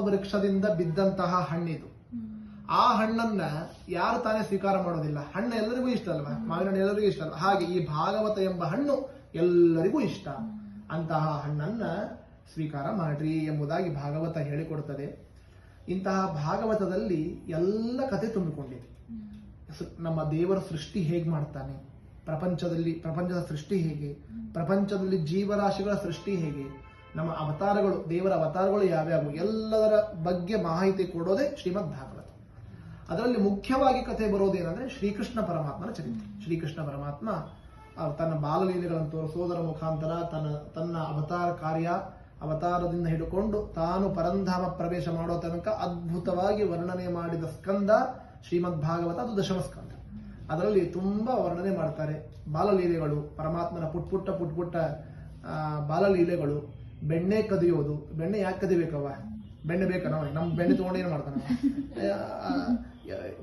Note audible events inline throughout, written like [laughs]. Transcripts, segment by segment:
ವೃಕ್ಷದಿಂದ ಬಿದ್ದಂತಹ ಹಣ್ಣಿದು. ಆ ಹಣ್ಣನ್ನ ಯಾರು ತಾನೇ ಸ್ವೀಕಾರ ಮಾಡೋದಿಲ್ಲ. ಹಣ್ಣು ಎಲ್ಲರಿಗೂ ಇಷ್ಟ ಅಲ್ವಾ? ಮಾವಿನ ಎಲ್ಲರಿಗೂ ಇಷ್ಟ ಅಲ್ಲ ಹಾಗೆ ಈ ಭಾಗವತ ಎಂಬ ಹಣ್ಣು ಎಲ್ಲರಿಗೂ ಇಷ್ಟ. ಅಂತಹ ಹಣ್ಣನ್ನ ಸ್ವೀಕಾರ ಮಾಡ್ರಿ ಎಂಬುದಾಗಿ ಭಾಗವತ ಹೇಳಿಕೊಡುತ್ತದೆ ಇಂತಹ ಭಾಗವತದಲ್ಲಿ ಎಲ್ಲ ಕತೆ ತುಂಬಿಕೊಂಡಿದೆ. ನಮ್ಮ ದೇವರ ಸೃಷ್ಟಿ ಹೇಗೆ ಮಾಡ್ತಾನೆ? ಪ್ರಪಂಚದಲ್ಲಿ ಪ್ರಪಂಚದ ಸೃಷ್ಟಿ ಹೇಗೆ? ಪ್ರಪಂಚದಲ್ಲಿ ಜೀವರಾಶಿಗಳ ಸೃಷ್ಟಿ ಹೇಗೆ? ನಮ್ಮ ಅವತಾರಗಳು, ದೇವರ ಅವತಾರಗಳು ಯಾವ್ಯಾವು ಎಲ್ಲದರ ಬಗ್ಗೆ ಮಾಹಿತಿ ಕೊಡೋದೇ ಶ್ರೀಮದ್ ಭಾಗವತ. ಅದರಲ್ಲಿ ಮುಖ್ಯವಾಗಿ ಕಥೆ ಬರೋದೇನಂದ್ರೆ ಶ್ರೀಕೃಷ್ಣ ಪರಮಾತ್ಮನ ಚರಿತ್ರೆ. ಶ್ರೀಕೃಷ್ಣ ಪರಮಾತ್ಮ ತನ್ನ ಬಾಲಲೀಲೆಗಳನ್ನು ತೋರಿಸೋದರ ಮುಖಾಂತರ ತನ್ನ ತನ್ನ ಅವತಾರ ಕಾರ್ಯ ಅವತಾರದಿಂದ ಹಿಡ್ಕೊಂಡು ತಾನು ಪರಂಧಾಮ ಪ್ರವೇಶ ಮಾಡೋ ತನಕ ಅದ್ಭುತವಾಗಿ ವರ್ಣನೆ ಮಾಡಿದ ಸ್ಕಂದ ಶ್ರೀಮದ್ ಭಾಗವತ, ಅದು ದಶಮ ಸ್ಕಂದ. ಅದರಲ್ಲಿ ತುಂಬಾ ವರ್ಣನೆ ಮಾಡ್ತಾರೆ ಬಾಲಲೀಲೆಗಳು, ಪರಮಾತ್ಮನ ಪುಟ್ ಪುಟ್ಟ ಪುಟ್ ಪುಟ್ಟ ಬಾಲಲೀಲೆಗಳು. ಬೆಣ್ಣೆ ಕದಿಯೋದು, ಬೆಣ್ಣೆ ಯಾಕೆ ಕದಿಬೇಕವ್ವ? ಬೆಣ್ಣೆ ಬೇಕನ ನಮ್ ಬೆಣ್ಣೆ ತಗೊಂಡು ಏನು ಮಾಡ್ತಾನ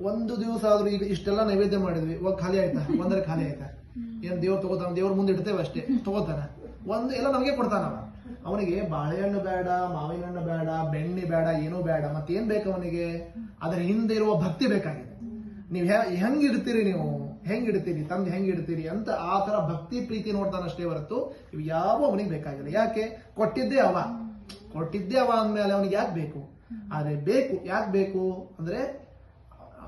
ಒಂದು ದಿವಸ ಆದ್ರೂ ಈಗ ಇಷ್ಟೆಲ್ಲ ನೈವೇದ್ಯ ಮಾಡಿದ್ವಿ. ಇವಾಗ ಖಾಲಿ ಆಯ್ತಾ? ಒಂದರ ಖಾಲಿ ಆಯ್ತಾ? ಏನ್ ದೇವ್ರು ತಗೋತಾನ? ದೇವ್ರ ಮುಂದೆ ಇಡ್ತೇವೆ ಅಷ್ಟೇ. ತಗೋತಾನ? ಒಂದು ಎಲ್ಲ ನಮಗೆ ಕೊಡ್ತಾನ ಅವನಿಗೆ ಬಾಳೆಹಣ್ಣು ಬೇಡ ಮಾವಿನ ಹಣ್ಣು ಬೇಡ, ಬೆಣ್ಣೆ ಬೇಡ, ಏನೂ ಬೇಡ. ಮತ್ತೇನ್ ಬೇಕು ಅವನಿಗೆ? ಅದರ ಹಿಂದೆ ಇರುವ ಭಕ್ತಿ ಬೇಕಾಗಿದೆ. ನೀವು ಹೆಂಗ್ ಇಡ್ತೀರಿ ನೀವು? ಹೆಂಗ್ ಇಡ್ತೀರಿ ತಂದು ಹೆಂಗ್ ಇಡ್ತೀರಿ ಅಂತ ಆ ತರ ಭಕ್ತಿ ಪ್ರೀತಿ ನೋಡ್ತಾನಷ್ಟೇ ಹೊರತು ಇವು ಯಾವ ಅವನಿಗೆ ಬೇಕಾಗಿಲ್ಲ. ಯಾಕೆ? ಕೊಟ್ಟಿದ್ದೆ ಅವ. ಕೊಟ್ಟಿದ್ದೆ ಅವ ಅಂದ್ಮೇಲೆ ಅವನಿಗೆ ಯಾಕೆ ಬೇಕು? ಆದ್ರೆ ಬೇಕು ಯಾಕೆ ಬೇಕು ಅಂದ್ರೆ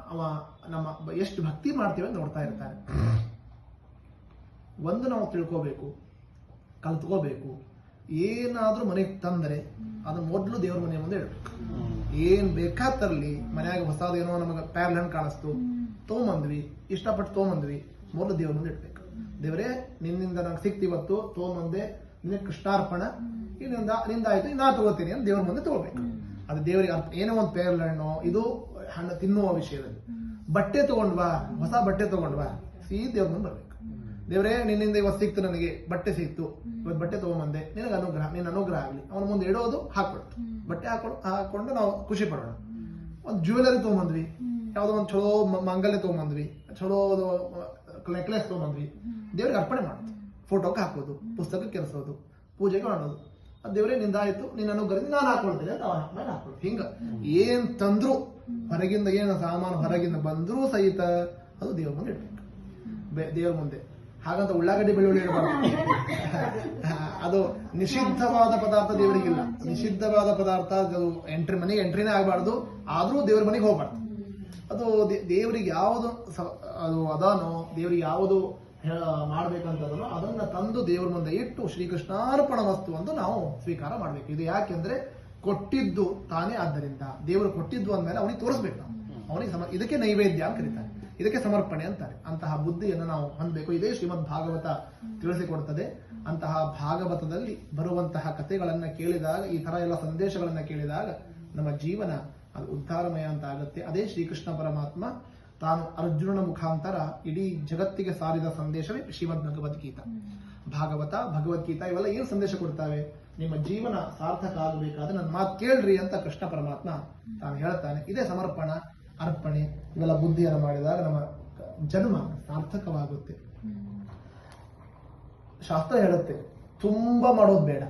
ಅವ ನಮ್ಮ ಎಷ್ಟು ಭಕ್ತಿ ಮಾಡ್ತೀವಿ ಅಂತ ನೋಡ್ತಾ ಇರ್ತಾನೆ. ಒಂದು ನಾವು ತಿಳ್ಕೋಬೇಕು ಕಲ್ತ್ಕೋಬೇಕು ಏನಾದ್ರೂ ಮನೆಗೆ ತಂದ್ರೆ ಅದನ್ನ ಮೊದಲು ದೇವ್ರ ಮನೆ ಮುಂದೆ ಇಡಬೇಕು. ಏನ್ ಬೇಕಾ ತರಲಿ. ಮನ್ಯಾಗ ಹೊಸದೇನೋ ನಮಗೆ ಪ್ಯಾರ್ಲ್ ಹಣ್ಣು ಕಾಣಿಸ್ತು. ತೊಗೊಂಬಂದ್ವಿ ಇಷ್ಟಪಟ್ಟು ತೊಗೊಂಬಂದ್ವಿ ಮೊದಲು ದೇವ್ರ ಮುಂದೆ ಇಡ್ಬೇಕು. ದೇವರೇ, ನಿನ್ನಿಂದ ನಂಗೆ ಸಿಕ್ತಿವತ್ತು ತೊಗೊಂಬಂದೆ ನಿನ್ನ ಕೃಷ್ಣಾರ್ಪಣ ಇನ್ನಿಂದ ನಿಂದ ಆಯ್ತು ನಾ ತಗೋತೀನಿ ಅಂತ ದೇವ್ರ ಮುಂದೆ ತಗೋಬೇಕು. ಅದು ದೇವರಿಗೆ ಅರ್ಥ, ಏನೋ ಒಂದು ಪೇರ್ಲ ಹಣ್ಣು ಇದು ಹಣ್ಣು ತಿನ್ನುವ ವಿಷಯದಲ್ಲಿ. ಬಟ್ಟೆ ತಗೊಂಡ್ವಾ ಹೊಸ ಬಟ್ಟೆ ತಗೊಂಡ್ವಾ ಸೀ ದೇವ್ರ ಮುಂದೆ ಬರ್ಬೇಕು. ದೇವರೇ, ನಿನ್ನಿಂದ ಇವತ್ತು ಸಿಕ್ತು ನನಗೆ, ಬಟ್ಟೆ ಸಿಕ್ತು ಇವತ್ತು ಬಟ್ಟೆ ತಗೊಂಬಂದೆ, ನಿನಗೆ ಅನುಗ್ರಹ ನಿನ್ನ ಅನುಗ್ರಹ ಆಗಲಿ. ಅವನ ಮುಂದೆ ಇಡೋದು ಹಾಕ್ಬಿಡ್ತು. ಬಟ್ಟೆ ಹಾಕೊಂಡು ಹಾಕೊಂಡು ನಾವು ಖುಷಿ ಪಡೋಣ. ಒಂದು ಜ್ಯುವೆಲರಿ ತಗೊಂಬಂದ್ವಿ. ಯಾವುದೋ ಒಂದು ಚಲೋ ಮಂಗಲ್ಯ ತಗೊಂಬಂದ್ವಿ ಚಲೋ ನೆಕ್ಲೆಸ್ ತೊಗೊಂಬಂದ್ವಿ. ದೇವ್ರಿಗೆ ಅರ್ಪಣೆ ಮಾಡೋದು ಫೋಟೋಕ್ಕೆ ಹಾಕೋದು ಪುಸ್ತಕಕ್ಕೆ ಕೆಲಸೋದು ಪೂಜೆಗೆ ಮಾಡೋದು. ಅದು ದೇವರೇ ನಿಂದಾಯಿತು ನಿನ್ನ ಅನುಗ್ರಹದಿಂದ ನಾನು ಹಾಕೊಳ್ತೇನೆ ಅಂತ ಮೇಲೆ ಹಾಕೊಳ್ಳೋದು ಹಿಂಗ ಏನ್ ತಂದ್ರು ಹೊರಗಿಂದ ಏನು ಸಾಮಾನು ಹೊರಗಿಂದ ಬಂದ್ರೂ ಸಹಿತ ಅದು ದೇವ್ರ ಮುಂದೆ ಇಡ್ಬೇಕು. ದೇವ್ರ ಮುಂದೆ. ಹಾಗಂತ ಉಳ್ಳಾಗಡ್ಡಿ ಬೆಳ್ಳುಳ್ಳಿ ಇಡಬಾರ್ದು. [laughs] ಅದು ನಿಷಿದ್ಧವಾದ ಪದಾರ್ಥ ದೇವರಿಗಿಲ್ಲ. ನಿಷಿದ್ಧವಾದ ಪದಾರ್ಥ ಅದು ಎಂಟ್ರಿ ಮನೆಗೆ ಎಂಟ್ರಿನೇ ಆಗಬಾರ್ದು. ಆದ್ರೂ ದೇವ್ರ ಮನೆಗೆ ಹೋಗ್ಬಾರ್ದು. ಅದು ದೇವರಿಗೆ ಯಾವುದು ಅದು ಅದಾನೋ, ದೇವರಿಗೆ ಯಾವುದು ಮಾಡ್ಬೇಕಂತದನೋ ಅದನ್ನ ತಂದು ದೇವ್ರ ಮುಂದೆ ಇಟ್ಟು ಶ್ರೀಕೃಷ್ಣಾರ್ಪಣ ವಸ್ತು ಅಂತ ನಾವು ಸ್ವೀಕಾರ ಮಾಡ್ಬೇಕು. ಇದು ಯಾಕೆಂದ್ರೆ ಕೊಟ್ಟಿದ್ದು ತಾನೇ ಆದ್ದರಿಂದ. ದೇವರು ಕೊಟ್ಟಿದ್ದು ಅಂದ್ಮೇಲೆ ಅವನಿಗೆ ತೋರಿಸ್ಬೇಕು ನಾವು. ಅವನಿಗೆ ಸಮ, ಇದಕ್ಕೆ ನೈವೇದ್ಯ ಅಂತ ಕರೀತಾರೆ. ಇದಕ್ಕೆ ಸಮರ್ಪಣೆ ಅಂತಾರೆ. ಅಂತಹ ಬುದ್ಧಿಯನ್ನು ನಾವು ಹೊಂದಬೇಕು. ಇದೇ ಶ್ರೀಮದ್ ಭಾಗವತ ತಿಳಿಸಿಕೊಡ್ತದೆ. ಅಂತಹ ಭಾಗವತದಲ್ಲಿ ಬರುವಂತಹ ಕಥೆಗಳನ್ನ ಕೇಳಿದಾಗ, ಈ ತರ ಎಲ್ಲ ಸಂದೇಶಗಳನ್ನ ಕೇಳಿದಾಗ ನಮ್ಮ ಜೀವನ ಅದು ಉದ್ಧಾರಮಯ ಅಂತ ಆಗುತ್ತೆ. ಅದೇ ಶ್ರೀಕೃಷ್ಣ ಪರಮಾತ್ಮ ತಾನು ಅರ್ಜುನನ ಮುಖಾಂತರ ಇಡೀ ಜಗತ್ತಿಗೆ ಸಾರಿದ ಸಂದೇಶವೇ ಶ್ರೀಮದ್ ಭಗವದ್ಗೀತಾ ಭಾಗವತ ಭಗವದ್ಗೀತಾ ಇವೆಲ್ಲ ಏನು ಸಂದೇಶ ಕೊಡ್ತಾವೆ? ನಿಮ್ಮ ಜೀವನ ಸಾರ್ಥಕ ಆಗಬೇಕಾದ್ರೆ ನನ್ನ ಮಾತು ಕೇಳ್ರಿ ಅಂತ ಕೃಷ್ಣ ಪರಮಾತ್ಮ ತಾನು ಹೇಳ್ತಾನೆ. ಇದೇ ಸಮರ್ಪಣ ಅರ್ಪಣೆ ಇವೆಲ್ಲ ಬುದ್ಧಿಯನ್ನು ಮಾಡಿದಾಗ ನಮ್ಮ ಜನ್ಮ ಸಾರ್ಥಕವಾಗುತ್ತೆ. ಶಾಸ್ತ್ರ ಹೇಳುತ್ತೆ ತುಂಬಾ ಮಾಡೋದು ಬೇಡ.